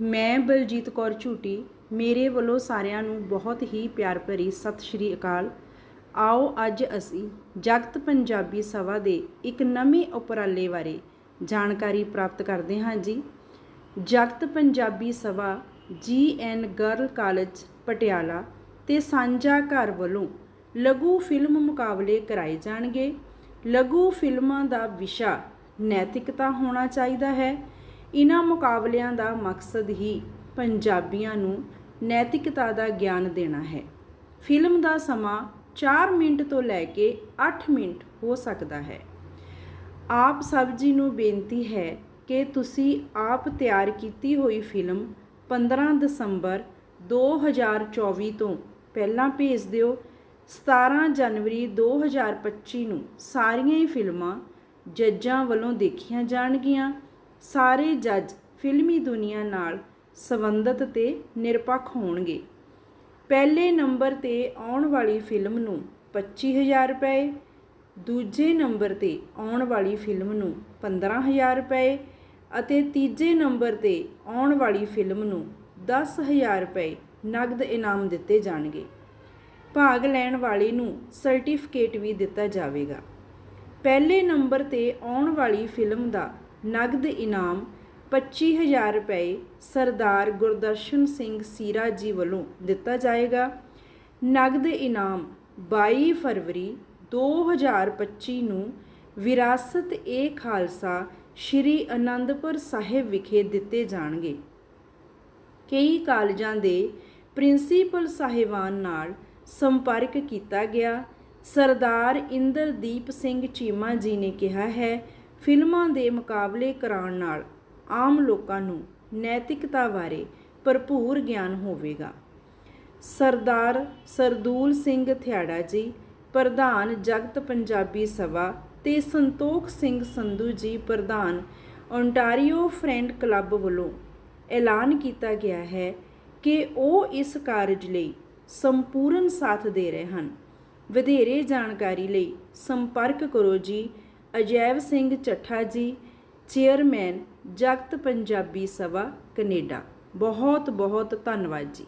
ਮੈਂ ਬਲਜੀਤ ਕੌਰ ਝੂਟੀ, ਮੇਰੇ ਵੱਲੋਂ ਸਾਰਿਆਂ ਨੂੰ ਬਹੁਤ ਹੀ ਪਿਆਰ ਭਰੀ ਸਤਿ ਸ਼੍ਰੀ ਅਕਾਲ। ਆਓ ਅੱਜ ਅਸੀਂ ਜਗਤ ਪੰਜਾਬੀ ਸਭਾ ਦੇ ਇੱਕ ਨਵੇਂ ਉਪਰਾਲੇ ਬਾਰੇ ਜਾਣਕਾਰੀ ਪ੍ਰਾਪਤ ਕਰਦੇ ਹਾਂ ਜੀ। ਜਗਤ ਪੰਜਾਬੀ ਸਭਾ ਜੀ ਐਨ ਗਰਲ ਕਾਲਜ, ਪਟਿਆਲਾ ਤੇ ਸਾਂਝਾ ਘਰ ਵੱਲੋਂ ਲਘੂ ਫਿਲਮ ਮੁਕਾਬਲੇ ਕਰਾਏ ਜਾਣਗੇ। ਲਘੂ ਫਿਲਮਾਂ ਦਾ ਵਿਸ਼ਾ ਨੈਤਿਕਤਾ ਹੋਣਾ ਚਾਹੀਦਾ ਹੈ। ਇਹਨਾਂ ਮੁਕਾਬਲਿਆਂ ਦਾ ਮਕਸਦ ਹੀ ਪੰਜਾਬੀਆਂ ਨੂੰ ਨੈਤਿਕਤਾ ਦਾ ਗਿਆਨ ਦੇਣਾ ਹੈ। ਫਿਲਮ ਦਾ ਸਮਾਂ 4 ਮਿੰਟ ਤੋਂ ਲੈ ਕੇ 8 ਮਿੰਟ ਹੋ ਸਕਦਾ ਹੈ। ਆਪ ਸਭ ਜੀ ਨੂੰ ਬੇਨਤੀ ਹੈ ਕਿ ਤੁਸੀਂ ਆਪ ਤਿਆਰ ਕੀਤੀ ਹੋਈ ਫਿਲਮ 15 ਦਸੰਬਰ 2024 ਤੋਂ ਪਹਿਲਾਂ ਭੇਜ ਦਿਓ। 17 ਜਨਵਰੀ 2025 ਨੂੰ ਸਾਰੀਆਂ ਹੀ ਫਿਲਮਾਂ ਜੱਜਾਂ ਵੱਲੋਂ ਦੇਖੀਆਂ ਜਾਣਗੀਆਂ। ਸਾਰੇ ਜੱਜ ਫਿਲਮੀ ਦੁਨੀਆ ਨਾਲ ਸੰਬੰਧਿਤ ਤੇ ਨਿਰਪੱਖ ਹੋਣਗੇ। ਪਹਿਲੇ ਨੰਬਰ ਤੇ ਆਉਣ ਵਾਲੀ ਫਿਲਮ ਨੂੰ 25000 ਰੁਪਏ, ਦੂਜੇ ਨੰਬਰ ਤੇ ਆਉਣ ਵਾਲੀ ਫਿਲਮ ਨੂੰ 15000 ਰੁਪਏ ਅਤੇ ਤੀਜੇ ਨੰਬਰ ਤੇ ਆਉਣ ਵਾਲੀ ਫਿਲਮ ਨੂੰ 10000 ਰੁਪਏ ਨਗਦ ਇਨਾਮ ਦਿੱਤੇ ਜਾਣਗੇ। ਭਾਗ ਲੈਣ ਵਾਲੇ ਨੂੰ ਸਰਟੀਫਿਕੇਟ ਵੀ ਦਿੱਤਾ ਜਾਵੇਗਾ। ਪਹਿਲੇ ਨੰਬਰ ਤੇ ਆਉਣ ਵਾਲੀ ਫਿਲਮ ਦਾ ਨਗਦ ਇਨਾਮ 25000 ਰੁਪਏ ਸਰਦਾਰ ਗੁਰਦਰਸ਼ਨ ਸਿੰਘ ਸੀਰਾ ਜੀ ਵੱਲੋਂ ਦਿੱਤਾ ਜਾਏਗਾ। ਨਗਦ ਇਨਾਮ 22 ਫਰਵਰੀ 2025 ਨੂੰ ਵਿਰਾਸਤ ਏ ਖਾਲਸਾ ਸ਼੍ਰੀ ਅਨੰਦਪੁਰ ਸਾਹਿਬ ਵਿਖੇ ਦਿੱਤੇ ਜਾਣਗੇ। ਕਈ ਕਾਲਜਾਂ ਦੇ ਪ੍ਰਿੰਸੀਪਲ ਸਾਹਿਬਾਨ ਨਾਲ ਸੰਪਰਕ ਕੀਤਾ ਗਿਆ। ਸਰਦਾਰ ਇੰਦਰਦੀਪ ਸਿੰਘ ਚੀਮਾ ਜੀ ਨੇ ਕਿਹਾ ਹੈ ਫਿਲਮਾਂ ਦੇ ਮੁਕਾਬਲੇ ਕਰਾਉਣ ਨਾਲ ਆਮ ਲੋਕਾਂ ਨੂੰ ਨੈਤਿਕਤਾ ਬਾਰੇ ਭਰਪੂਰ ਗਿਆਨ ਹੋਵੇਗਾ। ਸਰਦਾਰ ਸਰਦੂਲ ਸਿੰਘ ਥਿਆੜਾ ਜੀ, ਪ੍ਰਧਾਨ ਜਗਤ ਪੰਜਾਬੀ ਸਭਾ ਤੇ ਸੰਤੋਖ ਸਿੰਘ ਸੰਧੂ ਜੀ, ਪ੍ਰਧਾਨ ਓਨਟਾਰੀਓ ਫਰੈਂਡ ਕਲੱਬ ਵੱਲੋਂ ਐਲਾਨ ਕੀਤਾ ਗਿਆ ਹੈ ਕਿ ਉਹ ਇਸ ਕਾਰਜ ਲਈ ਸੰਪੂਰਨ ਸਾਥ ਦੇ ਰਹੇ ਹਨ। ਵਧੇਰੇ ਜਾਣਕਾਰੀ ਲਈ ਸੰਪਰਕ ਕਰੋ ਜੀ। ਅਜੈਬ ਸਿੰਘ ਚੱਠਾ ਜੀ ਚੇਅਰਮੈਨ ਜਗਤ ਪੰਜਾਬੀ ਸਭਾ ਕੈਨੇਡਾ। ਬਹੁਤ ਬਹੁਤ ਧੰਨਵਾਦ ਜੀ।